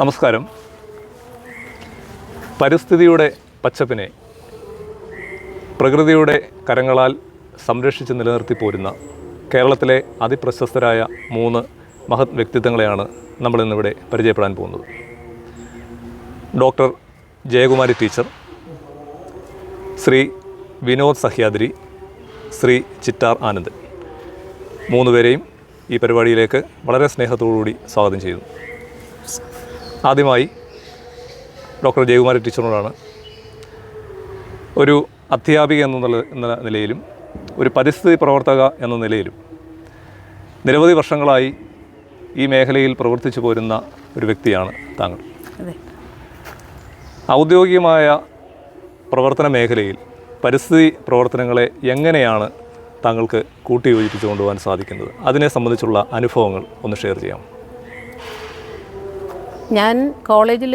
നമസ്കാരം. പരിസ്ഥിതിയുടെ പച്ചപ്പിനെ പ്രകൃതിയുടെ കരങ്ങളാൽ സംരക്ഷിച്ച് നിലനിർത്തി പോരുന്ന കേരളത്തിലെ അതിപ്രശസ്തരായ മൂന്ന് മഹത് വ്യക്തിത്വങ്ങളെയാണ് നമ്മൾ ഇന്നിവിടെ പരിചയപ്പെടാൻ പോകുന്നത്. Doctor Jayakumari teacher Shri Vinod Sahyadri Shri Chittar Anandan. മൂന്നുപേരെയും ഈ പരിപാടിയിലേക്ക് വളരെ സ്നേഹത്തോടുകൂടി സ്വാഗതം ചെയ്യുന്നു. ആദ്യമായി ഡോക്ടർ ജയകുമാരി ടീച്ചറിനോടാണ് ഒരു അധ്യാപിക എന്നുള്ള എന്ന നിലയിലും ഒരു പരിസ്ഥിതി പ്രവർത്തക എന്ന നിലയിലും നിരവധി വർഷങ്ങളായി ഈ മേഖലയിൽ പ്രവർത്തിച്ചു പോരുന്ന ഒരു വ്യക്തിയാണ് താങ്കൾ. ഔദ്യോഗികമായ പ്രവർത്തന മേഖലയിൽ പരിസ്ഥിതി പ്രവർത്തനങ്ങളെ എങ്ങനെയാണ് താങ്കൾക്ക് കൂട്ടിയോജിപ്പിച്ചു കൊണ്ടുപോകാൻ സാധിക്കുന്നത്? അതിനെ സംബന്ധിച്ചുള്ള അനുഭവങ്ങൾ ഒന്ന് ഷെയർ ചെയ്യാം ഞാൻ കോളേജിൽ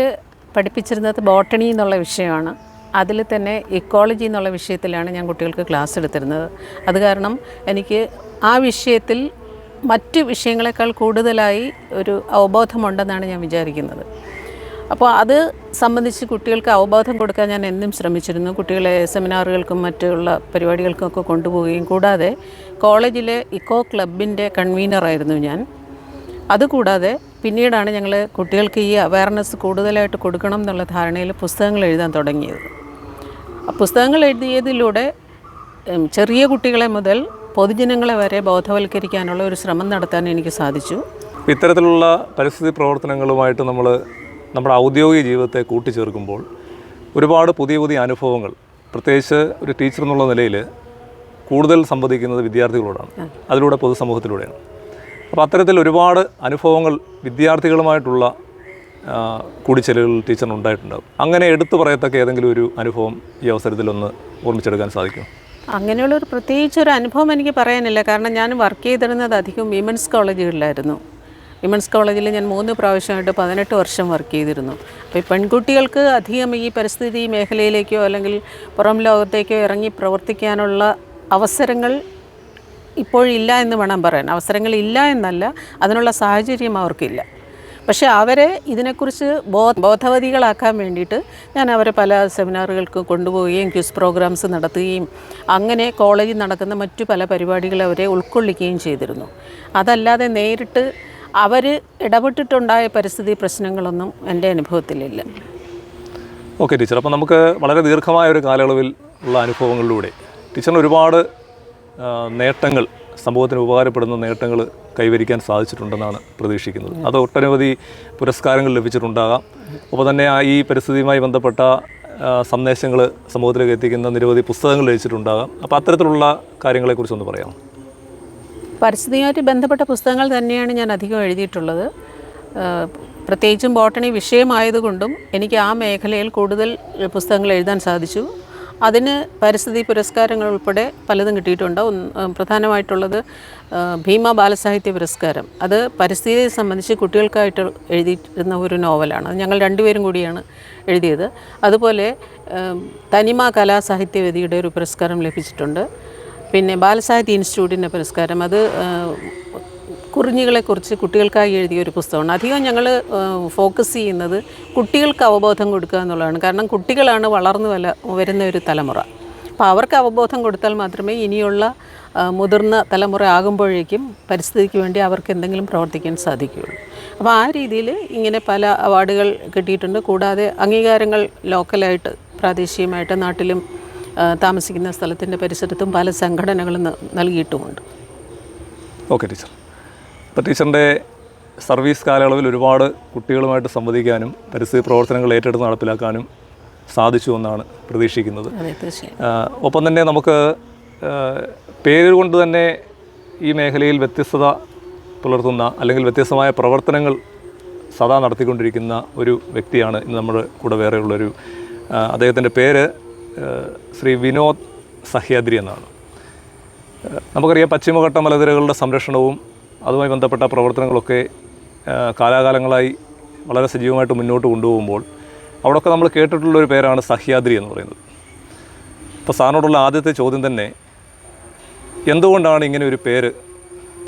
പഠിപ്പിച്ചിരുന്നത് ബോട്ടണി എന്നുള്ള വിഷയമാണ്. അതിൽ തന്നെ ഇക്കോളജി എന്നുള്ള വിഷയത്തിലാണ് ഞാൻ കുട്ടികൾക്ക് ക്ലാസ് എടുത്തിരുന്നത്. അത് കാരണം എനിക്ക് ആ വിഷയത്തിൽ മറ്റ് വിഷയങ്ങളെക്കാൾ കൂടുതലായി ഒരു അവബോധമുണ്ടെന്നാണ് ഞാൻ വിചാരിക്കുന്നത്. അപ്പോൾ അത് സംബന്ധിച്ച് കുട്ടികൾക്ക് അവബോധം കൊടുക്കാൻ ഞാൻ എന്നും ശ്രമിച്ചിരുന്നു. കുട്ടികളെ സെമിനാറുകൾക്കും മറ്റുള്ള പരിപാടികൾക്കും ഒക്കെ കൊണ്ടുപോവുകയും കൂടാതെ കോളേജിലെ ഇക്കോ ക്ലബിന്റെ കൺവീനറായിരുന്നു ഞാൻ. അതുകൂടാതെ പിന്നീടാണ് ഞങ്ങൾ കുട്ടികൾക്ക് ഈ അവയർനെസ് കൂടുതലായിട്ട് കൊടുക്കണം എന്നുള്ള ധാരണയിൽ പുസ്തകങ്ങൾ എഴുതാൻ തുടങ്ങിയത്. ആ പുസ്തകങ്ങൾ എഴുതിയതിലൂടെ ചെറിയ കുട്ടികളെ മുതൽ പൊതുജനങ്ങളെ വരെ ബോധവൽക്കരിക്കാനുള്ള ഒരു ശ്രമം നടത്താൻ എനിക്ക് സാധിച്ചു. ഇത്തരത്തിലുള്ള പരിസ്ഥിതി പ്രവർത്തനങ്ങളുമായിട്ട് നമ്മൾ നമ്മുടെ ഔദ്യോഗിക ജീവിതത്തെ കൂട്ടിച്ചേർക്കുമ്പോൾ ഒരുപാട് പുതിയ പുതിയ അനുഭവങ്ങൾ പ്രത്യേകിച്ച് ഒരു ടീച്ചർ എന്നുള്ള നിലയിൽ കൂടുതൽ സംവദിക്കുന്നത് വിദ്യാർത്ഥികളോടാണ്. അതിലൂടെ പൊതുസമൂഹത്തിലൂടെയാണ്. അപ്പോൾ അത്തരത്തിൽ ഒരുപാട് അനുഭവങ്ങൾ വിദ്യാർത്ഥികളുമായിട്ടുള്ള ആ, കൂടിച്ചേരലുകൾ ടീച്ചറിന് ഉണ്ടായിട്ടുണ്ടാകും അങ്ങനെ എടുത്തു പറയത്തക്ക ഏതെങ്കിലും ഒരു അനുഭവം ഈ അവസരത്തിൽ ഒന്ന് ഓർമ്മിച്ചെടുക്കാൻ സാധിക്കും അങ്ങനെയുള്ള ഒരു പ്രത്യേകിച്ച് ഒരു അനുഭവം എനിക്ക് പറയാനില്ല. കാരണം ഞാൻ വർക്ക് ചെയ്തിരുന്നത് അധികം വിമൻസ് കോളേജുകളിലായിരുന്നു. വിമൻസ് കോളേജിൽ ഞാൻ മൂന്ന് പ്രാവശ്യമായിട്ട് പതിനെട്ട് വർഷം വർക്ക് ചെയ്തിരുന്നു. അപ്പോൾ ഈ പെൺകുട്ടികൾക്ക് അധികം ഈ പരിസ്ഥിതി മേഖലയിലേക്കോ അല്ലെങ്കിൽ പുറം ലോകത്തേക്കോ ഇറങ്ങി പ്രവർത്തിക്കാനുള്ള അവസരങ്ങൾ ഇപ്പോഴില്ല എന്ന് വേണം പറയാൻ. അവസരങ്ങൾ ഇല്ല എന്നല്ല അതിനുള്ള സാഹചര്യം അവർക്കില്ല. പക്ഷേ അവരെ ഇതിനെക്കുറിച്ച് ബോ ബോധവതികളാക്കാൻ വേണ്ടിയിട്ട് ഞാൻ അവരെ പല സെമിനാറുകൾക്ക് കൊണ്ടുപോവുകയും ക്യൂസ് പ്രോഗ്രാംസ് നടത്തുകയും അങ്ങനെ കോളേജിൽ നടക്കുന്ന മറ്റു പല പരിപാടികൾ അവരെ ഉൾക്കൊള്ളിക്കുകയും ചെയ്തിരുന്നു. അതല്ലാതെ നേരിട്ട് അവർ ഇടപെട്ടിട്ടുണ്ടായ പരിസ്ഥിതി പ്രശ്നങ്ങളൊന്നും എന്റെ അനുഭവത്തിലില്ല. ഓക്കെ ടീച്ചർ അപ്പോൾ നമുക്ക് വളരെ ദീർഘമായ ഒരു കാലയളവിൽ ഉള്ള അനുഭവങ്ങളിലൂടെ ടീച്ചറിന് ഒരുപാട് നേട്ടങ്ങൾ സമൂഹത്തിന് ഉപകാരപ്പെടുന്ന നേട്ടങ്ങൾ കൈവരിക്കാൻ സാധിച്ചിട്ടുണ്ടെന്നാണ് പ്രതീക്ഷിക്കുന്നത്. അത് ഒട്ടനവധി പുരസ്കാരങ്ങൾ ലഭിച്ചിട്ടുണ്ടാകാം. ഒപ്പം തന്നെ ഈ പരിസ്ഥിതിയുമായി ബന്ധപ്പെട്ട സന്ദേശങ്ങൾ സമൂഹത്തിലേക്ക് എത്തിക്കുന്ന നിരവധി പുസ്തകങ്ങൾ രചിച്ചിട്ടുണ്ടാകാം അപ്പോൾ അത്തരത്തിലുള്ള കാര്യങ്ങളെക്കുറിച്ചൊന്ന് പറയാം പരിസ്ഥിതിയുമായിട്ട് ബന്ധപ്പെട്ട പുസ്തകങ്ങൾ തന്നെയാണ് ഞാൻ അധികം എഴുതിയിട്ടുള്ളത്. പ്രത്യേകിച്ചും ബോട്ടണി വിഷയമായതുകൊണ്ടും എനിക്ക് ആ മേഖലയിൽ കൂടുതൽ പുസ്തകങ്ങൾ എഴുതാൻ സാധിച്ചു. അതിന് പരിസ്ഥിതി പുരസ്കാരങ്ങൾ ഉൾപ്പെടെ പലതും കിട്ടിയിട്ടുണ്ട്. പ്രധാനമായിട്ടുള്ളത് ഭീമ ബാലസാഹിത്യ പുരസ്കാരം. അത് പരിസ്ഥിതിയെ സംബന്ധിച്ച് കുട്ടികൾക്കായിട്ട് എഴുതിയിരുന്ന ഒരു നോവലാണ്. അത് ഞങ്ങൾ രണ്ടുപേരും കൂടിയാണ് എഴുതിയത്. അതുപോലെ തനിമ കലാസാഹിത്യവേദിയുടെ ഒരു പുരസ്കാരം ലഭിച്ചിട്ടുണ്ട്. പിന്നെ ബാലസാഹിത്യ ഇൻസ്റ്റിറ്റ്യൂട്ടിന്റെ പുരസ്കാരം. അത് കുറിഞ്ഞികളെക്കുറിച്ച് കുട്ടികൾക്കായി എഴുതിയ ഒരു പുസ്തകമാണ്. അധികം ഞങ്ങൾ ഫോക്കസ് ചെയ്യുന്നത് കുട്ടികൾക്ക് അവബോധം കൊടുക്കുക എന്നുള്ളതാണ്. കാരണം കുട്ടികളാണ് വളർന്നു വല വരുന്ന ഒരു തലമുറ. അപ്പോൾ അവർക്ക് അവബോധം കൊടുത്താൽ മാത്രമേ ഇനിയുള്ള മുതിർന്ന തലമുറ ആകുമ്പോഴേക്കും പരിസ്ഥിതിക്ക് വേണ്ടി അവർക്ക് എന്തെങ്കിലും പ്രവർത്തിക്കാൻ സാധിക്കുകയുള്ളൂ. അപ്പോൾ ആ രീതിയിൽ ഇങ്ങനെ പല അവാർഡുകൾ കിട്ടിയിട്ടുണ്ട്. കൂടാതെ അംഗീകാരങ്ങൾ ലോക്കലായിട്ട് പ്രാദേശികമായിട്ട് നാട്ടിലും താമസിക്കുന്ന സ്ഥലത്തിന്റെ പരിസരത്തും പല സംഘടനകളും നൽകിയിട്ടുമുണ്ട്. ഓക്കെ ടീച്ചർ അപ്പോൾ ടീച്ചറിന്റെ സർവീസ് കാലയളവിൽ ഒരുപാട് കുട്ടികളുമായിട്ട് സംവദിക്കാനും പരിസ്ഥിതി പ്രവർത്തനങ്ങൾ ഏറ്റെടുത്ത് നടപ്പിലാക്കാനും സാധിച്ചു എന്നാണ് പ്രതീക്ഷിക്കുന്നത്. ഒപ്പം തന്നെ നമുക്ക് പേരുകൊണ്ട് പേര് കൊണ്ട് തന്നെ ഈ മേഖലയിൽ വ്യത്യസ്തത പുലർത്തുന്ന അല്ലെങ്കിൽ വ്യത്യസ്തമായ പ്രവർത്തനങ്ങൾ സദാ നടത്തിക്കൊണ്ടിരിക്കുന്ന ഒരു വ്യക്തിയാണ് ഇന്ന് നമ്മുടെ കൂടെ വേറെയുള്ളൊരു അദ്ദേഹത്തിന്റെ പേര് ശ്രീ വിനോദ് സഹ്യാദ്രി എന്നാണ്. നമുക്കറിയാം പശ്ചിമഘട്ട മലനിരകളുടെ സംരക്ഷണവും അതുമായി ബന്ധപ്പെട്ട പ്രവർത്തനങ്ങളൊക്കെ കാലാകാലങ്ങളായി വളരെ സജീവമായിട്ട് മുന്നോട്ട് കൊണ്ടുപോകുമ്പോൾ അവിടെയൊക്കെ നമ്മൾ കേട്ടിട്ടുള്ള ഒരു പേരാണ് സഹ്യാദ്രി എന്ന് പറയുന്നത്. അപ്പോൾ സാറിനോടുള്ള ആദ്യത്തെ ചോദ്യം തന്നെ എന്തുകൊണ്ടാണ് ഇങ്ങനെ ഒരു പേര്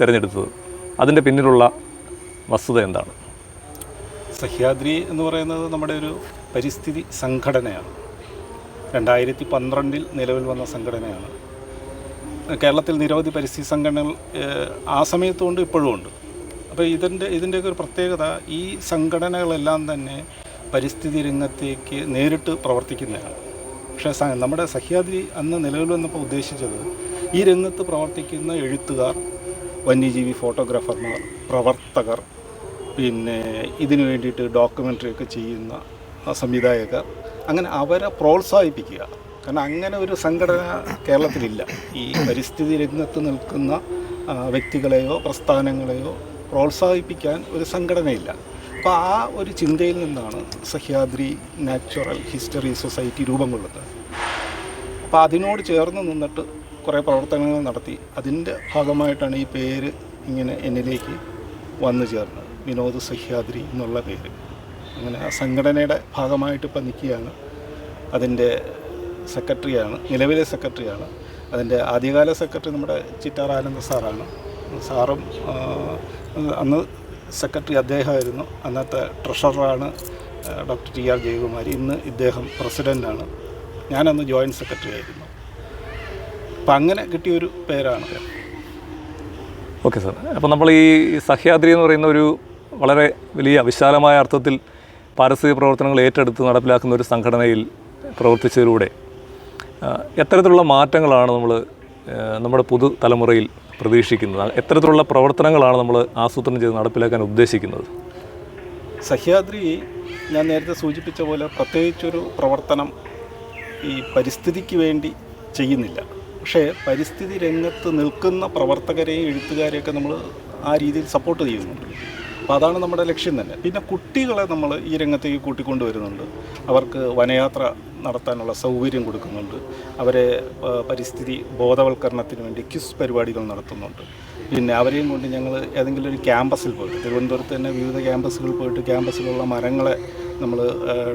തിരഞ്ഞെടുത്തത്? അതിന്റെ പിന്നിലുള്ള വസ്തുത എന്താണ്? സഹ്യാദ്രി എന്ന് പറയുന്നത് നമ്മുടെ ഒരു പരിസ്ഥിതി സംഘടനയാണ്. രണ്ടായിരത്തി പന്ത്രണ്ടിൽ നിലവിൽ വന്ന സംഘടനയാണ്. കേരളത്തിൽ നിരവധി പരിസ്ഥിതി സംഘടനകൾ ആ സമയത്തുണ്ട് ഇപ്പോഴും ഉണ്ട്. അപ്പോൾ ഇതിന്റെ ഇതിന്റെയൊക്കെ ഒരു പ്രത്യേകത ഈ സംഘടനകളെല്ലാം തന്നെ പരിസ്ഥിതി രംഗത്തേക്ക് നേരിട്ട് പ്രവർത്തിക്കുന്നതാണ്. പക്ഷേ നമ്മുടെ സഹ്യാദ്രി അന്ന് നിലവിൽ വന്നപ്പോൾ ഉദ്ദേശിച്ചത് ഈ രംഗത്ത് പ്രവർത്തിക്കുന്ന എഴുത്തുകാർ വന്യജീവി ഫോട്ടോഗ്രാഫർമാർ പ്രവർത്തകർ പിന്നെ ഇതിനു വേണ്ടിയിട്ട് ഡോക്യുമെന്ററി ഒക്കെ ചെയ്യുന്ന സംവിധായകർ അങ്ങനെ അവരെ പ്രോത്സാഹിപ്പിക്കുക. കാരണം അങ്ങനെ ഒരു സംഘടന കേരളത്തിലില്ല. ഈ പരിസ്ഥിതി രംഗത്ത് നിൽക്കുന്ന വ്യക്തികളെയോ പ്രസ്ഥാനങ്ങളെയോ പ്രോത്സാഹിപ്പിക്കാൻ ഒരു സംഘടനയില്ല. അപ്പോൾ ആ ഒരു ചിന്തയിൽ നിന്നാണ് സഹ്യാദ്രി നാച്ചുറൽ ഹിസ്റ്ററി സൊസൈറ്റി രൂപം കൊള്ളുന്നത്. അപ്പോൾ അതിനോട് ചേർന്ന് നിന്നിട്ട് കുറേ പ്രവർത്തനങ്ങൾ നടത്തി. അതിന്റെ ഭാഗമായിട്ടാണ് ഈ പേര് ഇങ്ങനെ എന്നിലേക്ക് വന്നു ചേർന്നത്. വിനോദ് സഹ്യാദ്രി എന്നുള്ള പേര്. അങ്ങനെ ആ സംഘടനയുടെ ഭാഗമായിട്ട് ഇപ്പം നിൽക്കുകയാണ്. അതിന്റെ സെക്രട്ടറിയാണ് നിലവിലെ സെക്രട്ടറിയാണ്. അതിന്റെ ആദ്യകാല സെക്രട്ടറി നമ്മുടെ ചിറ്റാർ ആനന്ദ സാറാണ്. സാറും അന്ന് സെക്രട്ടറി അദ്ദേഹമായിരുന്നു. അന്നത്തെ ട്രഷററാണ് ഡോക്ടർ ടി ആർ ജയകുമാരി. ഇന്ന് ഇദ്ദേഹം പ്രസിഡന്റാണ് ഞാനന്ന് ജോയിന്റ് സെക്രട്ടറി ആയിരുന്നു. അപ്പം അങ്ങനെ കിട്ടിയൊരു പേരാണ്. Okay sir. അപ്പോൾ നമ്മൾ ഈ സഹ്യാദ്രി എന്ന് പറയുന്ന ഒരു വളരെ വലിയ വിശാലമായ അർത്ഥത്തിൽ പാരിസ്ഥിതിക പ്രവർത്തനങ്ങൾ ഏറ്റെടുത്ത് നടപ്പിലാക്കുന്ന ഒരു സംഘടനയിൽ പ്രവർത്തിച്ചതിലൂടെ എത്തരത്തിലുള്ള മാറ്റങ്ങളാണ് നമ്മൾ നമ്മുടെ പുതു തലമുറയിൽ പ്രതീക്ഷിക്കുന്നത്. എത്തരത്തിലുള്ള പ്രവർത്തനങ്ങളാണ് നമ്മൾ ആസൂത്രണം ചെയ്ത് നടപ്പിലാക്കാൻ ഉദ്ദേശിക്കുന്നത്. സഹ്യാദ്രി ഞാൻ നേരത്തെ സൂചിപ്പിച്ച പോലെ പ്രത്യേകിച്ചൊരു പ്രവർത്തനം ഈ പരിസ്ഥിതിക്ക് വേണ്ടി ചെയ്യുന്നില്ല. പക്ഷേ പരിസ്ഥിതി രംഗത്ത് നിൽക്കുന്ന പ്രവർത്തകരെയും എഴുത്തുകാരെയൊക്കെ നമ്മൾ ആ രീതിയിൽ സപ്പോർട്ട് ചെയ്യുന്നുണ്ട്. അപ്പോൾ അതാണ് നമ്മുടെ ലക്ഷ്യം തന്നെ. പിന്നെ കുട്ടികളെ നമ്മൾ ഈ രംഗത്തേക്ക് കൂട്ടിക്കൊണ്ടുവരുന്നുണ്ട്. അവർക്ക് വനയാത്ര നടത്താനുള്ള സൗകര്യം കൊടുക്കുന്നുണ്ട്. അവരെ പരിസ്ഥിതി ബോധവൽക്കരണത്തിന് വേണ്ടി ക്വിസ് പരിപാടികൾ നടത്തുന്നുണ്ട്. പിന്നെ അവരെയും കൊണ്ട് ഞങ്ങൾ ഏതെങ്കിലും ഒരു ക്യാമ്പസിൽ പോയിട്ട് തിരുവനന്തപുരത്ത് തന്നെ വിവിധ ക്യാമ്പസുകളിൽ പോയിട്ട് ക്യാമ്പസിലുള്ള മരങ്ങളെ നമ്മൾ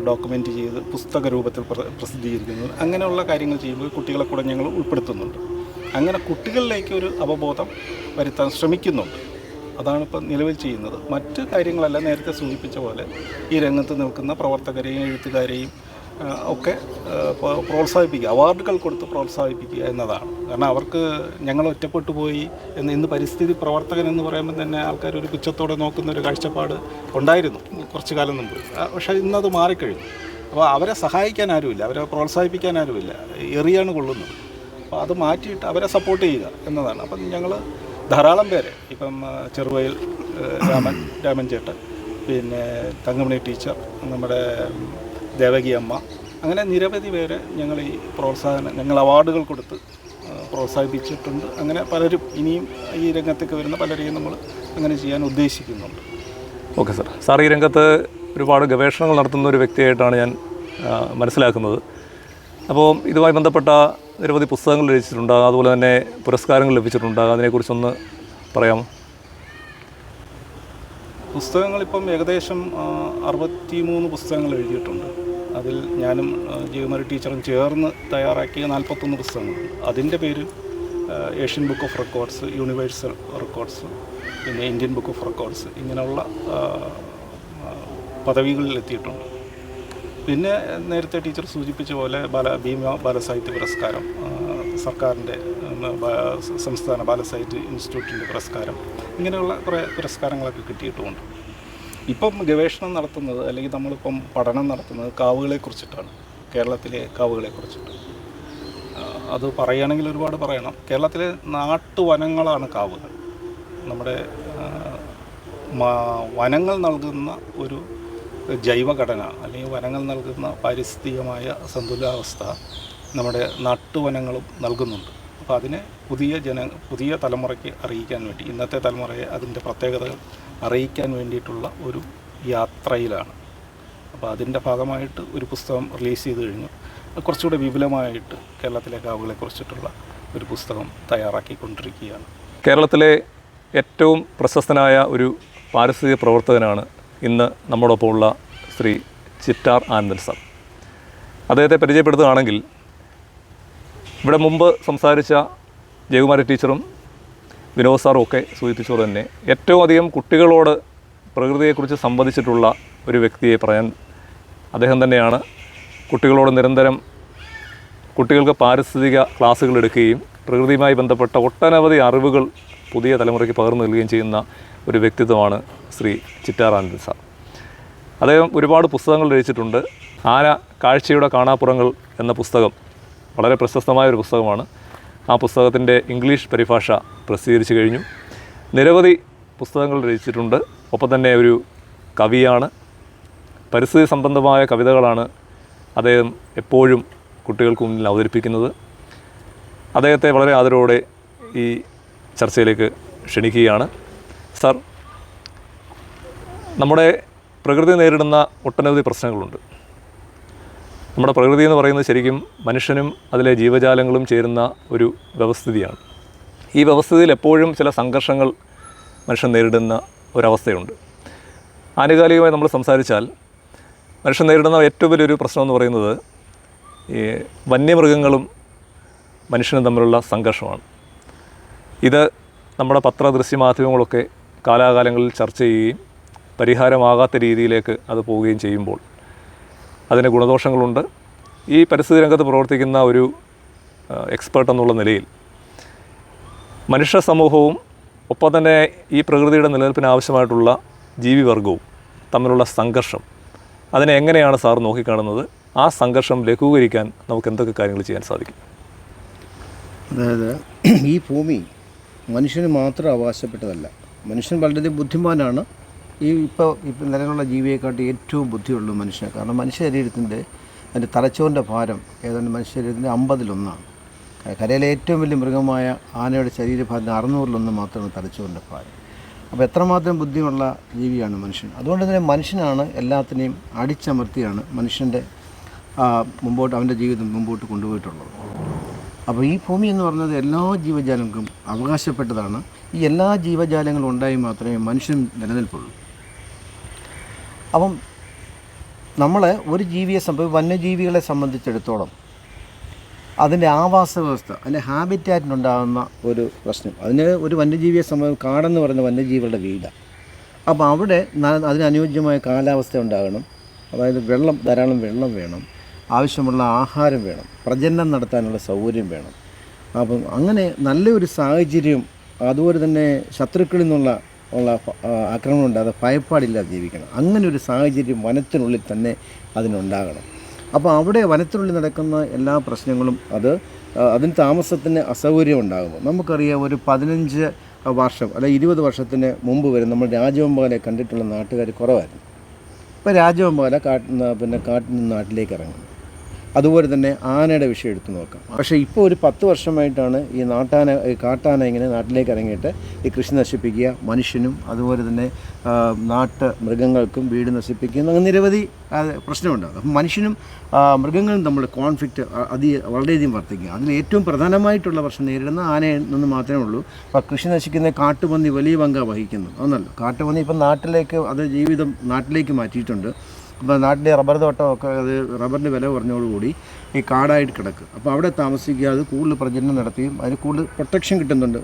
ഡോക്യുമെന്റ് ചെയ്ത് പുസ്തക രൂപത്തിൽ പ്ര- പ്രസിദ്ധീകരിക്കുന്നു. അങ്ങനെയുള്ള കാര്യങ്ങൾ ചെയ്യുമ്പോൾ കുട്ടികളെ കൂടെ ഞങ്ങൾ ഉൾപ്പെടുത്തുന്നുണ്ട്. അങ്ങനെ കുട്ടികളിലേക്ക് ഒരു അവബോധം വരുത്താൻ ശ്രമിക്കുന്നുണ്ട്. അതാണ് ഇപ്പം നിലവിൽ ചെയ്യുന്നത്. മറ്റ് കാര്യങ്ങളല്ല നേരത്തെ സൂചിപ്പിച്ച പോലെ ഈ രംഗത്ത് നിൽക്കുന്ന പ്രവർത്തകരെയും എഴുത്തുകാരെയും ഒക്കെ പ്രോത്സാഹിപ്പിക്കുക. അവാർഡുകൾ കൊടുത്ത് പ്രോത്സാഹിപ്പിക്കുക എന്നതാണ്. കാരണം അവർക്ക് ഞങ്ങൾ ഒറ്റപ്പെട്ടു പോയി എന്ന് ഇന്ന് പരിസ്ഥിതി പ്രവർത്തകൻ എന്ന് പറയുമ്പോൾ തന്നെ ആൾക്കാർ ഒരു പുച്ഛത്തോടെ നോക്കുന്ന ഒരു കാഴ്ചപ്പാട് ഉണ്ടായിരുന്നു കുറച്ചു കാലം മുമ്പ്. പക്ഷേ ഇന്നത് മാറിക്കഴിഞ്ഞു. അപ്പോൾ അവരെ സഹായിക്കാൻ ആരുമില്ല. അവരെ പ്രോത്സാഹിപ്പിക്കാൻ ആരുമില്ല. എറിയാണ് കൊള്ളുന്നത്. അപ്പോൾ അത് മാറ്റിയിട്ട് അവരെ സപ്പോർട്ട് ചെയ്യുക എന്നതാണ്. അപ്പം ഞങ്ങൾ ധാരാളം പേര്. ഇപ്പം ചെറുവയിൽ രാമൻ രാമൻ ചേട്ടൻ പിന്നെ തങ്കമണി ടീച്ചർ നമ്മുടെ ദേവകി അമ്മ അങ്ങനെ നിരവധി പേര് ഞങ്ങൾ ഈ പ്രോത്സാഹനം ഞങ്ങൾ അവാർഡുകൾ കൊടുത്ത് പ്രോത്സാഹിപ്പിച്ചിട്ടുണ്ട്. അങ്ങനെ പലരും ഇനിയും ഈ രംഗത്തേക്ക് വരുന്ന പലരെയും നമ്മൾ അങ്ങനെ ചെയ്യാൻ ഉദ്ദേശിക്കുന്നുണ്ട്. Okay sir. സാർ ഈ രംഗത്ത് ഒരുപാട് ഗവേഷണങ്ങൾ നടത്തുന്ന ഒരു വ്യക്തിയായിട്ടാണ് ഞാൻ മനസ്സിലാക്കുന്നത്. അപ്പോൾ ഇതുമായി ബന്ധപ്പെട്ട നിരവധി പുസ്തകങ്ങൾ രചിച്ചിട്ടുണ്ട്. അതുപോലെ തന്നെ പുരസ്കാരങ്ങൾ ലഭിച്ചിട്ടുണ്ട്. അതിനെക്കുറിച്ചൊന്ന് പറയാമോ? പുസ്തകങ്ങൾ ഇപ്പം ഏകദേശം അറുപത്തി മൂന്ന് പുസ്തകങ്ങൾ എഴുതിയിട്ടുണ്ട്. അതിൽ ഞാനും ജീവമരി ടീച്ചറും ചേർന്ന് തയ്യാറാക്കിയ നാൽപ്പത്തൊന്ന് പുസ്തകങ്ങളുണ്ട്. അതിന്റെ പേര് Asian book of records universal records പിന്നെ ഇന്ത്യൻ ബുക്ക് ഓഫ് റെക്കോർഡ്സ് ഇങ്ങനെയുള്ള പദവികളിൽ എത്തിയിട്ടുണ്ട് പിന്നെ നേരത്തെ ടീച്ചർ സൂചിപ്പിച്ച പോലെ ബാല ഭീമ ബാലസാഹിത്യ പുരസ്കാരം സർക്കാരിന്റെ സംസ്ഥാന ബാലസാഹിത്യ ഇൻസ്റ്റിറ്റ്യൂട്ടിന്റെ പുരസ്കാരം ഇങ്ങനെയുള്ള കുറേ പുരസ്കാരങ്ങളൊക്കെ കിട്ടിയിട്ടുമുണ്ട്. ഇപ്പം ഗവേഷണം നടത്തുന്നത് അല്ലെങ്കിൽ നമ്മളിപ്പം പഠനം നടത്തുന്നത് കാവുകളെ കുറിച്ചിട്ടാണ് കേരളത്തിലെ കാവുകളെ കുറിച്ചിട്ട്. അത് പറയുകയാണെങ്കിൽ ഒരുപാട് പറയണം. കേരളത്തിലെ നാട്ടുവനങ്ങളാണ് കാവുകൾ. നമ്മുടെ വനങ്ങൾ നൽകുന്ന ഒരു ജൈവഘടന അല്ലെങ്കിൽ വനങ്ങൾ നൽകുന്ന പാരിസ്ഥിതികമായ സന്തുലിതാവസ്ഥ നമ്മുടെ നാട്ടുവനങ്ങളും നൽകുന്നുണ്ട്. അപ്പോൾ അതിനെ പുതിയ ജന പുതിയ തലമുറയ്ക്ക് അറിയിക്കാൻ വേണ്ടി ഇന്നത്തെ തലമുറയെ അതിന്റെ പ്രത്യേകതകൾ അറിയിക്കാൻ വേണ്ടിയിട്ടുള്ള ഒരു യാത്രയിലാണ്. അപ്പോൾ അതിന്റെ ഭാഗമായിട്ട് ഒരു പുസ്തകം റിലീസ് ചെയ്ത് കഴിഞ്ഞു. കുറച്ചുകൂടെ വിപുലമായിട്ട് കേരളത്തിലെ കാവുകളെ കുറിച്ചിട്ടുള്ള ഒരു പുസ്തകം തയ്യാറാക്കിക്കൊണ്ടിരിക്കുകയാണ്. കേരളത്തിലെ ഏറ്റവും പ്രശസ്തനായ ഒരു പാരിസ്ഥിതിക പ്രവർത്തകനാണ് ഇന്ന് നമ്മോടൊപ്പമുള്ള ശ്രീ ചിറ്റാർ ആനന്ദൻ സാർ. അദ്ദേഹത്തെ പരിചയപ്പെടുത്തുകയാണെങ്കിൽ ഇവിടെ മുമ്പ് സംസാരിച്ച ജയകുമാരി ടീച്ചറും വിനോദ് സാറും ഒക്കെ സൂചിപ്പിച്ചത് തന്നെ ഏറ്റവും അധികം കുട്ടികളോട് പ്രകൃതിയെക്കുറിച്ച് സംവദിച്ചിട്ടുള്ള ഒരു വ്യക്തിയെ പറയാൻ അദ്ദേഹം തന്നെയാണ്. കുട്ടികളോട് നിരന്തരം കുട്ടികൾക്ക് പാരിസ്ഥിതിക ക്ലാസ്സുകൾ എടുക്കുകയും പ്രകൃതിയുമായി ബന്ധപ്പെട്ട ഒട്ടനവധി അറിവുകൾ പുതിയ തലമുറയ്ക്ക് പകർന്നു നൽകുകയും ചെയ്യുന്ന ഒരു വ്യക്തിത്വമാണ് ശ്രീ ചിറ്റാറാനന്ദൻ സാർ അദ്ദേഹം ഒരുപാട് പുസ്തകങ്ങൾ രചിച്ചിട്ടുണ്ട്. ആന കാഴ്ചയുടെ കാണാപ്പുറങ്ങൾ എന്ന പുസ്തകം വളരെ പ്രശസ്തമായ ഒരു പുസ്തകമാണ്. ആ പുസ്തകത്തിന്റെ ഇംഗ്ലീഷ് പരിഭാഷ പ്രസിദ്ധീകരിച്ചു കഴിഞ്ഞു. നിരവധി പുസ്തകങ്ങൾ രചിച്ചിട്ടുണ്ട്. ഒപ്പം തന്നെ ഒരു കവിയാണ്. പരിസ്ഥിതി സംബന്ധമായ കവിതകളാണ് അദ്ദേഹം എപ്പോഴും കുട്ടികൾക്ക് മുന്നിൽ അവതരിപ്പിക്കുന്നത്. അദ്ദേഹത്തെ വളരെ ആദരവോടെ ഈ ചർച്ചയിലേക്ക് ക്ഷണിക്കുകയാണ്. സാർ നമ്മുടെ പ്രകൃതി നേരിടുന്ന ഒട്ടനവധി പ്രശ്നങ്ങളുണ്ട്. നമ്മുടെ പ്രകൃതി എന്ന് പറയുന്നത് ശരിക്കും മനുഷ്യനും അതിലെ ജീവജാലങ്ങളും ചേരുന്ന ഒരു വ്യവസ്ഥിതിയാണ്. ഈ വ്യവസ്ഥിതിയിൽ എപ്പോഴും ചില സംഘർഷങ്ങൾ മനുഷ്യൻ നേരിടുന്ന ഒരവസ്ഥയുണ്ട്. ആനുകാലികമായി നമ്മൾ സംസാരിച്ചാൽ മനുഷ്യൻ നേരിടുന്ന ഏറ്റവും വലിയൊരു പ്രശ്നം എന്ന് പറയുന്നത് ഈ വന്യമൃഗങ്ങളും മനുഷ്യനും തമ്മിലുള്ള സംഘർഷമാണ്. ഇത് നമ്മുടെ പത്ര ദൃശ്യമാധ്യമങ്ങളൊക്കെ കാലാകാലങ്ങളിൽ ചർച്ച ചെയ്യുകയും പരിഹാരമാകാത്ത രീതിയിലേക്ക് അത് പോവുകയും ചെയ്യുമ്പോൾ അതിന് ഗുണദോഷങ്ങളുണ്ട്. ഈ പരിസ്ഥിതി രംഗത്ത് പ്രവർത്തിക്കുന്ന ഒരു എക്സ്പേർട്ട് എന്നുള്ള നിലയിൽ മനുഷ്യ സമൂഹവും ഒപ്പം തന്നെ ഈ പ്രകൃതിയുടെ നിലനിൽപ്പിന് ആവശ്യമായിട്ടുള്ള ജീവിവർഗവും തമ്മിലുള്ള സംഘർഷം അതിനെ എങ്ങനെയാണ് സാർ നോക്കിക്കാണുന്നത്? ആ സംഘർഷം ലഘൂകരിക്കാൻ നമുക്ക് എന്തൊക്കെ കാര്യങ്ങൾ ചെയ്യാൻ സാധിക്കും? അതായത് ഈ ഭൂമി മനുഷ്യന് മാത്രം അവകാശപ്പെട്ടതല്ല. മനുഷ്യൻ വളരെ ബുദ്ധിമാനാണ്. ഈ ഇപ്പോൾ ഇപ്പം നിലവിലുള്ള ജീവിയെക്കാട്ടി ഏറ്റവും ബുദ്ധിയുള്ള മനുഷ്യൻ. കാരണം മനുഷ്യ ശരീരത്തിന്റെ അതിന്റെ തലച്ചോറിന്റെ ഭാരം ഏതാണ്ട് മനുഷ്യ ശരീരത്തിന്റെ അമ്പതിലൊന്നാണ്. കരയിലെ ഏറ്റവും വലിയ മൃഗമായ ആനയുടെ ശരീരഭാരത്തിന് അറുന്നൂറിലൊന്ന് മാത്രമാണ് തലച്ചോറിന്റെ ഭാരം. അപ്പോൾ എത്രമാത്രം ബുദ്ധിയുള്ള ജീവിയാണ് മനുഷ്യൻ. അതുകൊണ്ട് തന്നെ മനുഷ്യനാണ് എല്ലാത്തിനെയും അടിച്ചമർത്തിയാണ് മനുഷ്യന്റെ മുമ്പോട്ട് അവന്റെ ജീവിതം മുമ്പോട്ട് കൊണ്ടുപോയിട്ടുള്ളത്. അപ്പോൾ ഈ ഭൂമി എന്ന് പറയുന്നത് എല്ലാ ജീവജാലങ്ങൾക്കും അവകാശപ്പെട്ടതാണ്. ഈ എല്ലാ ജീവജാലങ്ങളും ഉണ്ടായി മാത്രമേ മനുഷ്യൻ നിലനിൽപ്പുള്ളൂ. അപ്പം നമ്മൾ ഒരു ജീവിയെ സംബന്ധിച്ച് വന്യജീവികളെ സംബന്ധിച്ചിടത്തോളം അതിന്റെ ആവാസ വ്യവസ്ഥ അതിന്റെ ഹാബിറ്റാറ്റിനുണ്ടാകുന്ന ഒരു പ്രശ്നം. അതിന് ഒരു വന്യജീവിയെ സംബന്ധിച്ച് കാടെന്ന് പറയുന്ന വന്യജീവികളുടെ വീടാണ് അപ്പോൾ അവിടെ അതിന് അതിനനുയോജ്യമായ കാലാവസ്ഥ ഉണ്ടാകണം. അതായത് വെള്ളം ധാരാളം വെള്ളം വേണം. ആവശ്യമുള്ള ആഹാരം വേണം. പ്രജനനം നടത്താനുള്ള സൗകര്യം വേണം. അപ്പം അങ്ങനെ നല്ലൊരു സാഹചര്യം അതുപോലെ തന്നെ ശത്രുക്കളിൽ നിന്നുള്ള ഉള്ള ആക്രമണം ഉണ്ടാകാതെ ഭയപ്പാടില്ലാതെ ജീവിക്കണം. അങ്ങനെ ഒരു സാഹചര്യം വനത്തിനുള്ളിൽ തന്നെ അതിനുണ്ടാകണം. അപ്പോൾ അവിടെ വനത്തിനുള്ളിൽ നടക്കുന്ന എല്ലാ പ്രശ്നങ്ങളും അത് അതിന് താമസത്തിന് അസൗകര്യം ഉണ്ടാകുമ്പോൾ നമുക്കറിയാം ഒരു പതിനഞ്ച് വർഷം അല്ലെ ഇരുപത് വർഷത്തിന് മുമ്പ് വരെ നമ്മൾ രാജവെമ്പാലെ കണ്ടിട്ടുള്ള നാട്ടുകാർ കുറവായിരുന്നു. ഇപ്പോൾ രാജവെമ്പാല കാട്ട് പിന്നെ കാട്ടിൽ നിന്ന് നാട്ടിലേക്ക് ഇറങ്ങുന്നു. അതുപോലെ തന്നെ ആനയുടെ വിഷയം എടുത്തു നോക്കാം. പക്ഷേ ഇപ്പോൾ ഒരു പത്ത് വർഷമായിട്ടാണ് ഈ നാട്ടാന കാട്ടാന ഇങ്ങനെ നാട്ടിലേക്ക് ഇറങ്ങിയിട്ട് ഈ കൃഷി നശിപ്പിക്കുക മനുഷ്യനും അതുപോലെ തന്നെ നാട്ട് മൃഗങ്ങൾക്കും വീട് നശിപ്പിക്കുന്ന. അങ്ങനെ നിരവധി പ്രശ്നമുണ്ടാകും അപ്പം മനുഷ്യനും മൃഗങ്ങളും തമ്മിൽ കോൺഫ്ലിക്റ്റ് അതി വളരെയധികം വർദ്ധിക്കുക. അതിൽ ഏറ്റവും പ്രധാനമായിട്ടുള്ള പ്രശ്നം നേരിടുന്ന ആനയിൽ നിന്ന് മാത്രമേ ഉള്ളൂ. അപ്പോൾ കൃഷി നശിക്കുന്ന കാട്ടുപന്നി വലിയ പങ്കാണ് വഹിക്കുന്നു. ഒന്നല്ല കാട്ടുപന്നി ഇപ്പം നാട്ടിലേക്ക് അത് ജീവിതം നാട്ടിലേക്ക് മാറ്റിയിട്ടുണ്ട്. നാട്ടിലെ റബ്ബർ തോട്ടമൊക്കെ അത് റബ്ബറിന്റെ വില കുറഞ്ഞതോടുകൂടി ഈ കാടായിട്ട് കിടക്കും. അപ്പോൾ അവിടെ താമസിക്കാതെ കൂടുതൽ പ്രജനനം നടത്തുകയും അതിന് കൂടുതൽ പ്രൊട്ടക്ഷൻ കിട്ടുന്നുണ്ട്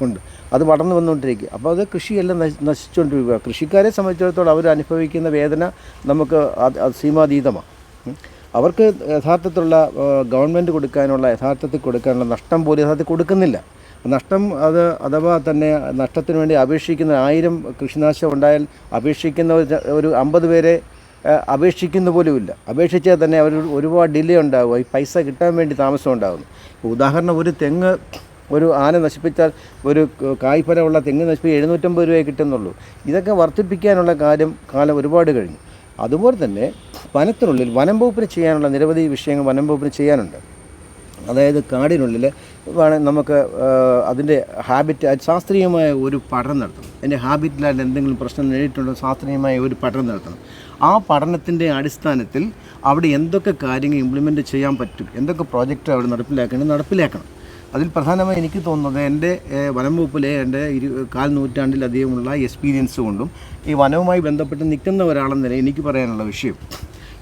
കൊണ്ട്. അത് വളർന്നു വന്നുകൊണ്ടിരിക്കുക. അപ്പോൾ അത് കൃഷിയെല്ലാം നശി നശിച്ചുകൊണ്ടിരിക്കുക. കൃഷിക്കാരെ സംബന്ധിച്ചിടത്തോളം അവർ അനുഭവിക്കുന്ന വേദന നമുക്ക് സീമാതീതമാണ്. അവർക്ക് യഥാർത്ഥത്തിലുള്ള ഗവൺമെന്റ് കൊടുക്കാനുള്ള യഥാർത്ഥത്തിൽ കൊടുക്കാനുള്ള നഷ്ടം പോലും യഥാർത്ഥത്തിൽ കൊടുക്കുന്നില്ല. നഷ്ടം അത് അഥവാ തന്നെ നഷ്ടത്തിന് വേണ്ടി അപേക്ഷിക്കുന്ന ആയിരം കൃഷിനാശം ഉണ്ടായാൽ അപേക്ഷിക്കുന്ന ഒരു- അമ്പത് പേരെ അപേക്ഷിക്കുന്ന പോലുമില്ല അപേക്ഷിച്ചാൽ തന്നെ അവർ ഒരുപാട് ഡിലേ ഉണ്ടാകും ഈ പൈസ കിട്ടാൻ വേണ്ടി താമസം ഉണ്ടാകുന്നു ഉദാഹരണം ഒരു തെങ്ങ് ഒരു ആന നശിപ്പിച്ചാൽ ഒരു കായ്ഫലമുള്ള തെങ്ങ് നശിപ്പിച്ച് എഴുന്നൂറ്റമ്പത് രൂപയെ കിട്ടുന്നുള്ളൂ. ഇതൊക്കെ വർദ്ധിപ്പിക്കാനുള്ള കാര്യം കാലം ഒരുപാട് കഴിഞ്ഞു. അതുപോലെ തന്നെ വനത്തിനുള്ളിൽ വനം വകുപ്പിന് ചെയ്യാനുള്ള നിരവധി വിഷയങ്ങൾ വനം വകുപ്പിന് ചെയ്യാനുണ്ട്. അതായത് കാടിനുള്ളിൽ നമുക്ക് അതിന്റെ ഹാബിറ്റ് ശാസ്ത്രീയമായ ഒരു പഠനം നടത്തണം. അതിന്റെ ഹാബിറ്റിലായിട്ട് എന്തെങ്കിലും പ്രശ്നം നേരിട്ടുണ്ടോ? ശാസ്ത്രീയമായ ഒരു പഠനം നടത്തണം. ആ പഠനത്തിന്റെ അടിസ്ഥാനത്തിൽ അവിടെ എന്തൊക്കെ കാര്യങ്ങൾ ഇംപ്ലിമെന്റ് ചെയ്യാൻ പറ്റും? എന്തൊക്കെ പ്രോജക്റ്റ് അവിടെ നടപ്പിലാക്കണം നടപ്പിലാക്കണം. അതിൽ പ്രധാനമായി എനിക്ക് തോന്നുന്നത് എന്റെ വനം വകുപ്പിലെ എന്റെ ഇരു കാൽ നൂറ്റാണ്ടിലധികമുള്ള എക്സ്പീരിയൻസ് കൊണ്ടും ഈ വനവുമായി ബന്ധപ്പെട്ട് നിൽക്കുന്ന ഒരാളെന്ന നില എനിക്ക് പറയാനുള്ള വിഷയം.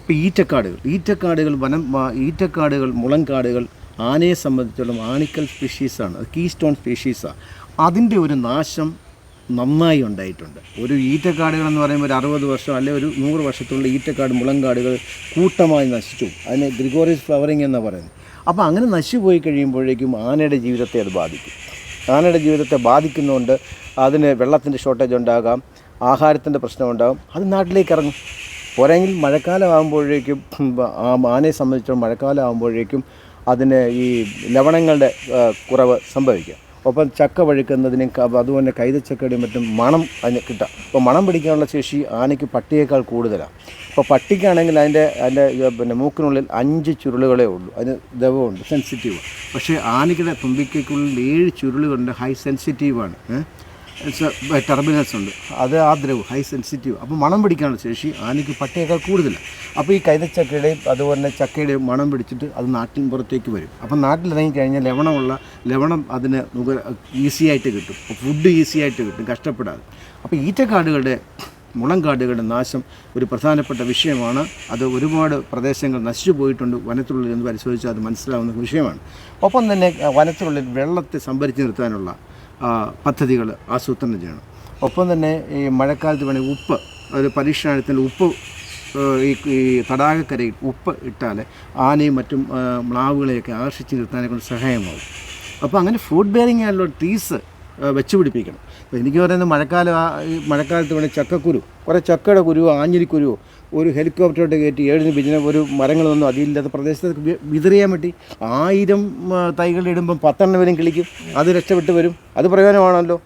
ഇപ്പോൾ ഈറ്റക്കാടുകൾ ഈറ്റക്കാടുകൾ വനം ഈറ്റക്കാടുകൾ മുളങ്കാടുകൾ ആനയെ സംബന്ധിച്ചിടത്തോളം ആണിക്കൽ സ്പീഷീസാണ് കീ സ്റ്റോൺ സ്പീഷീസാണ് അതിന്റെ ഒരു നാശം നന്നായി ഉണ്ടായിട്ടുണ്ട്. ഒരു ഈറ്റക്കാടുകൾ എന്ന് പറയുമ്പോൾ ഒരു അറുപത് വർഷം അല്ലെങ്കിൽ ഒരു നൂറ് വർഷത്തുള്ള ഈറ്റക്കാട് മുളങ്കാടുകൾ കൂട്ടമായി നശിച്ചു. അതിന് ഗ്രിഗോറിയസ് ഫ്ലവറിങ് എന്നാണ് പറയുന്നത്. അപ്പോൾ അങ്ങനെ നശിച്ചു പോയി കഴിയുമ്പോഴേക്കും ആനയുടെ ജീവിതത്തെ അത് ബാധിക്കും. ആനയുടെ ജീവിതത്തെ ബാധിക്കുന്നതുകൊണ്ട് അതിന് വെള്ളത്തിന്റെ ഷോർട്ടേജ് ഉണ്ടാകാം ആഹാരത്തിന്റെ പ്രശ്നമുണ്ടാകും അത് നാട്ടിലേക്ക് ഇറങ്ങും. പോരെങ്കിൽ മഴക്കാലം ആകുമ്പോഴേക്കും ആ ആനയെ സംബന്ധിച്ചിടത്തോളം മഴക്കാലം ആകുമ്പോഴേക്കും അതിന് ഈ ലവണങ്ങളുടെ കുറവ് സംഭവിക്കാം. ഒപ്പം ചക്ക വഴുക്കുന്നതിനും അതുപോലെ കൈതച്ചക്കയുടെയും മറ്റും മണം അതിന് കിട്ടാം. അപ്പോൾ മണം പിടിക്കാനുള്ള ശേഷി ആനയ്ക്ക് പട്ടിയേക്കാൾ കൂടുതലാണ് അപ്പോൾ പട്ടിക്കാണെങ്കിൽ അതിന്റെ അതിന്റെ പിന്നെ മൂക്കിനുള്ളിൽ അഞ്ച് ചുരുളുകളേ ഉള്ളൂ. അതിന് ദവമുണ്ട് സെൻസിറ്റീവ് പക്ഷേ ആനയ്ക്കുടെ തുമ്പിക്കയ്ക്കുള്ളിൽ ഏഴ് ചുരുളുകളുണ്ട് ഹൈ സെൻസിറ്റീവാണ് ടെർമിനൽസ് ഉണ്ട്. അത് ആ ദ്രവ് ഹൈ സെൻസിറ്റീവ് അപ്പോൾ മണം പിടിക്കാനുള്ള ശേഷി ആനയ്ക്ക് പട്ടിയേക്കാൾ കൂടുതലാണ് അപ്പോൾ ഈ കൈതച്ചക്കയുടെയും അതുപോലെ തന്നെ ചക്കയുടെയും മണം പിടിച്ചിട്ട് അത് നാട്ടിൻ പുറത്തേക്ക് വരും. അപ്പം നാട്ടിലിറങ്ങി കഴിഞ്ഞാൽ ലവണമുള്ള ലവണം അതിന് ഈസി ആയിട്ട് കിട്ടും. ഫുഡ് ഈസി ആയിട്ട് കിട്ടും കഷ്ടപ്പെടാതെ. അപ്പോൾ ഈറ്റക്കാടുകളുടെ മുളങ്കാടുകളുടെ നാശം ഒരു പ്രധാനപ്പെട്ട വിഷയമാണ്. അത് ഒരുപാട് പ്രദേശങ്ങൾ നശിച്ചു പോയിട്ടുണ്ട്. വനത്തിനുള്ളിൽ എന്ന് പരിശോധിച്ചാൽ അത് മനസ്സിലാവുന്ന വിഷയമാണ്. ഒപ്പം തന്നെ വനത്തിനുള്ളിൽ വെള്ളത്തെ സംഭരിച്ച് നിർത്താനുള്ള പദ്ധതികൾ ആസൂത്രണം ചെയ്യണം. ഒപ്പം തന്നെ ഈ മഴക്കാലത്ത് വേണമെങ്കിൽ ഉപ്പ് ഒരു പരീക്ഷണത്തിൽ ഉപ്പ് ഈ ഈ തടാകക്കരയിൽ ഉപ്പ് ഇട്ടാൽ ആനയും മറ്റും മ്ലാവുകളെയൊക്കെ ആകർഷിച്ച് നിർത്താനെ കൊണ്ട് സഹായമാകും അപ്പോൾ അങ്ങനെ ഫ്രൂട്ട് ബെയറിംഗ് ആയിട്ടുള്ള ട്രീസ് വെച്ച് പിടിപ്പിക്കണം അപ്പോൾ എനിക്ക് പറയുന്നത് മഴക്കാലം മഴക്കാലത്ത് വേണേൽ ചക്കക്കുരു കുറേ ചക്കയുടെ കുരുവോ ആഞ്ഞിലിക്കുരുവോ ഒരു ഹെലികോപ്റ്ററോട്ട് കയറ്റി ഏഴിന് ബിജിന ഒരു മരങ്ങളൊന്നും അതില്ലാത്ത പ്രദേശത്ത് വിതറിയാൻ പറ്റി ആയിരം തൈകൾ ഇടുമ്പം പത്തെണ്ണം വരും കിളിക്കും. അത് രക്ഷപ്പെട്ട് വരും. അത് പ്രയോജനമാണല്ലോ.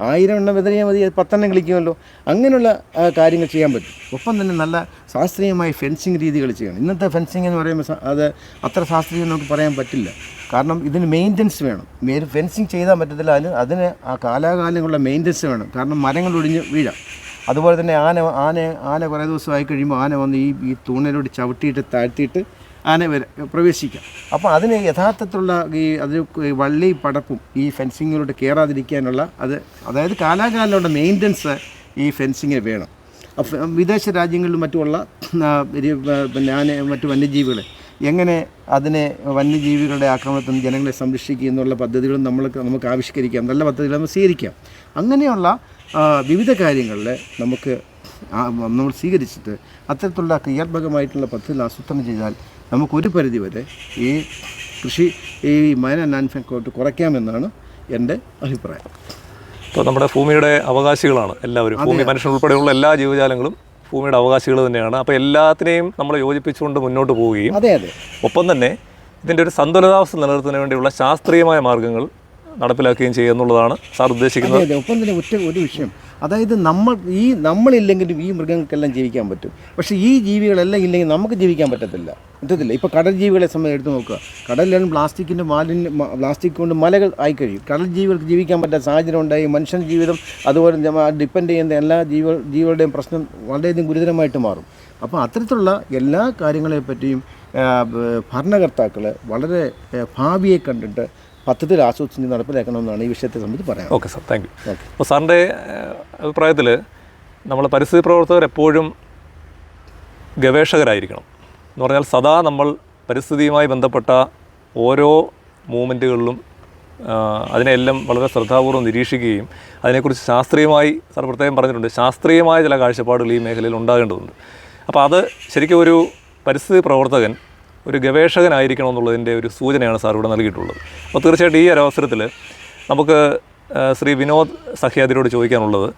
ആയിരം എണ്ണം വിതറിയാൽ മതി പത്തെണ്ണം കളിക്കുമല്ലോ. അങ്ങനെയുള്ള കാര്യങ്ങൾ ചെയ്യാൻ പറ്റും. ഒപ്പം തന്നെ നല്ല ശാസ്ത്രീയമായ ഫെൻസിങ് രീതികൾ ചെയ്യണം. ഇന്നത്തെ ഫെൻസിങ് എന്ന് പറയുമ്പോൾ അത് അത്ര ശാസ്ത്രീയം നമുക്ക് പറയാൻ പറ്റില്ല. കാരണം ഇതിന് മെയിന്റനൻസ് വേണം. മേ ഫെൻസിങ് ചെയ്താൽ പറ്റത്തില്ല അതിന് അതിന് ആ കാലാകാലങ്ങളുള്ള മെയിന്റനൻസ് വേണം. കാരണം മരങ്ങൾ ഒടിഞ്ഞ് വീഴാം. അതുപോലെ തന്നെ ആന ആന ആന കുറേ ദിവസമായി കഴിയുമ്പോൾ ആന വന്ന് ഈ ഈ തൂണിലോട്ട് ചവിട്ടിയിട്ട് താഴ്ത്തിയിട്ട് ആന പ്രവേശിക്കാം. അപ്പോൾ അതിന് യഥാർത്ഥത്തിലുള്ള ഈ അതിന് വള്ളി പടപ്പും ഈ ഫെൻസിങ്ങിലോട്ട് കയറാതിരിക്കാനുള്ള അത് അതായത് കാലാകാലമുള്ള മെയിന്റനൻസ് ഈ ഫെൻസിങ്ങിന് വേണം. വിദേശ രാജ്യങ്ങളിലും മറ്റുമുള്ള പിന്നെ ആന മറ്റു വന്യജീവികളെ എങ്ങനെ അതിനെ വന്യജീവികളുടെ ആക്രമണത്തിൽ നിന്ന് ജനങ്ങളെ സംരക്ഷിക്കുക എന്നുള്ള പദ്ധതികളും നമ്മൾക്ക് നമുക്ക് ആവിഷ്കരിക്കാം നല്ല പദ്ധതികൾ നമുക്ക് സ്വീകരിക്കാം. അങ്ങനെയുള്ള വിവിധ കാര്യങ്ങളിൽ നമുക്ക് നമ്മൾ സ്വീകരിച്ചിട്ട് അത്തരത്തിലുള്ള ക്രിയാത്മകമായിട്ടുള്ള പദ്ധതികൾ ആസൂത്രണം ചെയ്താൽ നമുക്കൊരു പരിധിവരെ ഈ കൃഷി ഈ മൈന നാൻഫെക്കോട്ട് കുറയ്ക്കാമെന്നാണ് എന്റെ അഭിപ്രായം. ഇപ്പോൾ നമ്മുടെ ഭൂമിയുടെ അവകാശികളാണ് എല്ലാവരും. ഭൂമി മനുഷ്യൻ ഉൾപ്പെടെയുള്ള എല്ലാ ജീവജാലങ്ങളും ഭൂമിയുടെ അവകാശികൾ തന്നെയാണ്. അപ്പോൾ എല്ലാത്തിനെയും നമ്മൾ യോജിപ്പിച്ചുകൊണ്ട് മുന്നോട്ട് പോവുകയും അതെ അതെ. ഒപ്പം തന്നെ ഇതിന്റെ ഒരു സന്തുലിതാവസ്ഥ നിലനിർത്തുന്നതിന് വേണ്ടിയുള്ള ശാസ്ത്രീയമായ മാർഗങ്ങൾ നടപ്പിലാക്കുകയും ചെയ്യുക എന്നുള്ളതാണ് സാർ ഉദ്ദേശിക്കുന്നത്. ഒപ്പം തന്നെ ഒറ്റ ഒരു വിഷയം. അതായത് നമ്മൾ ഈ നമ്മളില്ലെങ്കിലും ഈ മൃഗങ്ങൾക്കെല്ലാം ജീവിക്കാൻ പറ്റും. പക്ഷേ ഈ ജീവികളെല്ലാം ഇല്ലെങ്കിൽ നമുക്ക് ജീവിക്കാൻ പറ്റത്തില്ല. പറ്റത്തില്ല. ഇപ്പോൾ കടൽ ജീവികളെ സംബന്ധിച്ച് എടുത്ത് നോക്കുക. കടലിലാണ് പ്ലാസ്റ്റിക്കിന്റെ മാലിന്യ പ്ലാസ്റ്റിക് കൊണ്ട് മലകൾ ആയി കഴിയും കടൽ ജീവികൾക്ക് ജീവിക്കാൻ പറ്റാത്ത സാഹചര്യം ഉണ്ടായി. മനുഷ്യൻ ജീവിതം അതുപോലെ ഡിപ്പെൻഡ് ചെയ്യുന്ന എല്ലാ ജീവ ജീവികളുടെയും പ്രശ്നം വളരെയധികം ഗുരുതരമായിട്ട് മാറും. അപ്പോൾ അത്തരത്തിലുള്ള എല്ലാ കാര്യങ്ങളെപ്പറ്റിയും ഭരണകർത്താക്കൾ വളരെ ഭാവിയെ കണ്ടിട്ട് പദ്ധതിയിൽ ആസൂത്രിച്ച് നടപ്പിലാക്കണമെന്നാണ് ഈ വിഷയത്തെ സംബന്ധിച്ച് പറയാം ഓക്കെ സാർ താങ്ക് യു. അപ്പോൾ സാറിന്റെ അഭിപ്രായത്തിൽ നമ്മൾ പരിസ്ഥിതി പ്രവർത്തകർ എപ്പോഴും ഗവേഷകരായിരിക്കണം. എന്ന് പറഞ്ഞാൽ സദാ നമ്മൾ പരിസ്ഥിതിയുമായി ബന്ധപ്പെട്ട ഓരോ മൂവ്മെന്റുകളിലും അതിനെല്ലാം വളരെ ശ്രദ്ധാപൂർവം നിരീക്ഷിക്കുകയും അതിനെക്കുറിച്ച് ശാസ്ത്രീയമായി സാർ പ്രത്യേകം പറഞ്ഞിട്ടുണ്ട്. ശാസ്ത്രീയമായ ചില കാഴ്ചപ്പാടുകൾ ഈ മേഖലയിൽ ഉണ്ടാകേണ്ടതുണ്ട്. അപ്പോൾ അത് ശരിക്കും ഒരു പരിസ്ഥിതി പ്രവർത്തകൻ ഒരു ഗവേഷകനായിരിക്കണം എന്നുള്ളതിന്റെ ഒരു സൂചനയാണ് സാർ ഇവിടെ നൽകിയിട്ടുള്ളത്. അപ്പോൾ തീർച്ചയായിട്ടും ഈ അവസരത്തിൽ നമുക്ക് ശ്രീ വിനോദ് സഹ്യാദിനോട് ചോദിക്കാനുള്ളത്